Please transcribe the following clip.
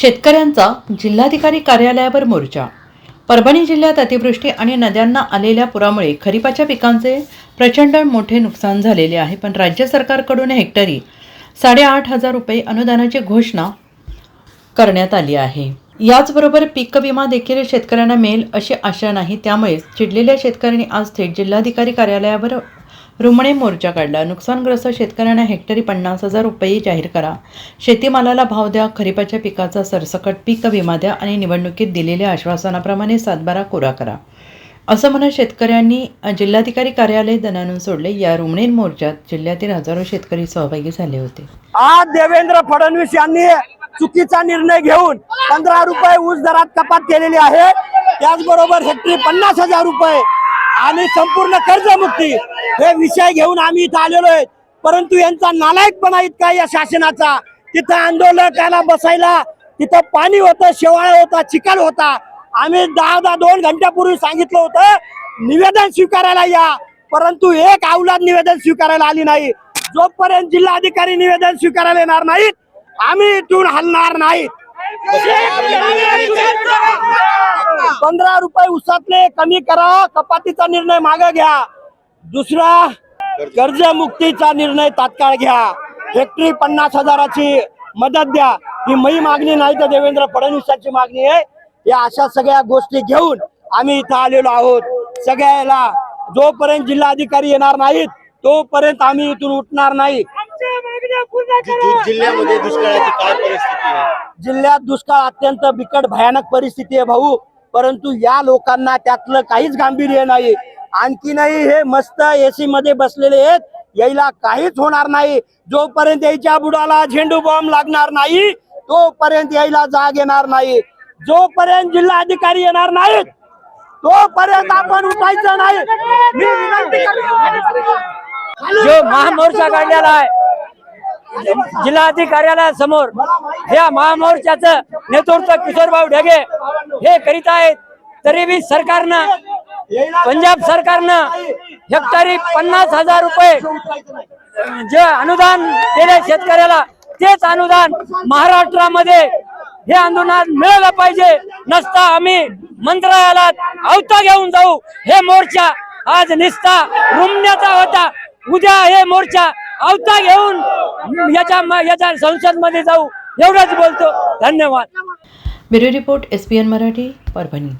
शेतकऱ्यांचा जिल्हाधिकारी कार्यालयावर मोर्चा. परभणी जिल्ह्यात अतिवृष्टी आणि नद्यांना आलेल्या पुरामुळे खरीपाच्या पिकांचे प्रचंड मोठे नुकसान झालेले आहे. पण राज्य सरकारकडून हेक्टरी साडेआठ हजार रुपये अनुदानाची घोषणा करण्यात आली आहे. याचबरोबर पीक विमा देखील शेतकऱ्यांना मिळेल अशी आशा नाही. त्यामुळे चिडलेल्या शेतकऱ्यांनी आज थेट जिल्हाधिकारी कार्यालयावर रुमणे मोर्चा काढला. नुकसानग्रस्त शेतकऱ्यांना हेक्टरी पन्नास हजार रुपये जाहीर करा. शेतीमालाला भाव द्या खरीपाच्या पिकाचा सरसकट पीक विमा द्या आणि निवडणुकीत दिलेल्या आश्वासनाप्रमाणे सातबारा कोरा करा. असं म्हणत शेतकऱ्यांनी जिल्हाधिकारी कार्यालय दनानून सोडले. या रुमणे मोर्चात जिल्ह्यातील हजारो शेतकरी सहभागी झाले होते. आज देवेंद्र फडणवीस यांनी चुकीचा निर्णय घेऊन पंधरा रुपये ऊस दरात कपात केलेली आहे. त्याचबरोबर हेक्टरी पन्नास हजार रुपये आणि संपूर्ण कर्जमुक्ती हे विषय घेऊन आम्ही इथं आलेलो आहे. परंतु यांचा नालायकपणा इतका या शासनाचा. तिथं आंदोलकाला बसायला तिथं पाणी होतं शेवाळ होता चिखल होता. आम्ही दहा दहा दोन घंट्यापूर्वी सांगितलं होतं निवेदन स्वीकारायला या. परंतु एक अवलाद निवेदन स्वीकारायला आली नाही. जोपर्यंत जिल्हाधिकारी निवेदन स्वीकारायला येणार नाहीत आम्ही इथून हलणार नाहीत पंधरा रुपये उसातले कमी करा. कपातीचा निर्णय मागे घ्या. दुसरा कर्जमुक्तीचा निर्णय तात्काळ घ्या. हेक्टरी पन्नास हजाराची मदत द्या. ही मई मागणी नाही तर देवेंद्र फडणवीसांची मागणी आहे. या अशा सगळ्या गोष्टी घेऊन आम्ही इथं आलेलो आहोत. सगळ्याला जोपर्यंत जिल्हाधिकारी येणार नाहीत तोपर्यंत आम्ही इथून उठणार नाही. जि- जिल्ह्यामध्ये दुष्काळाची काय परिस्थिती आहे? जिल्ह्यात दुष्काळ अत्यंत बिकट भयानक परिस्थिती आहे भाऊ. परंतु या लोकांना त्यातलं काहीच गांभीर्य नाही. आणखीनही हे मस्त एसी मध्ये बसलेले आहेत. यायला काहीच होणार नाही. जोपर्यंत यायच्या बुडाला झेंडू बॉम्ब लागणार नाही तोपर्यंत यायला जाग येणार नाही. जोपर्यंत जिल्हा अधिकारी येणार नाहीत तोपर्यंत आपण उठायचं नाही. जो महामोर्चा काढलेला आहे जिल्हाधिकारी कार्यालयासमोर या महामोर्चाचं नेतृत्व किशोरभाऊ ढगे हे करीत आहेत. तरी बी सरकारनं पंजाब सरकारनं हेक्टरी पन्नास हजार रुपये जे अनुदान दिले शेतकऱ्याला तेच अनुदान महाराष्ट्रामध्ये हे अनुदान मिळालं पाहिजे नसता आम्ही मंत्रालयात अवता घेऊन जाऊ. हे मोर्चा आज निस्ता रुमण्याचा होता. उद्या हे मोर्चा अवता घेऊन याच्या याच्या संसदमध्ये जाऊ. एवढंच बोलतो. धन्यवाद. Bureau report S P N Marathi Parbhani.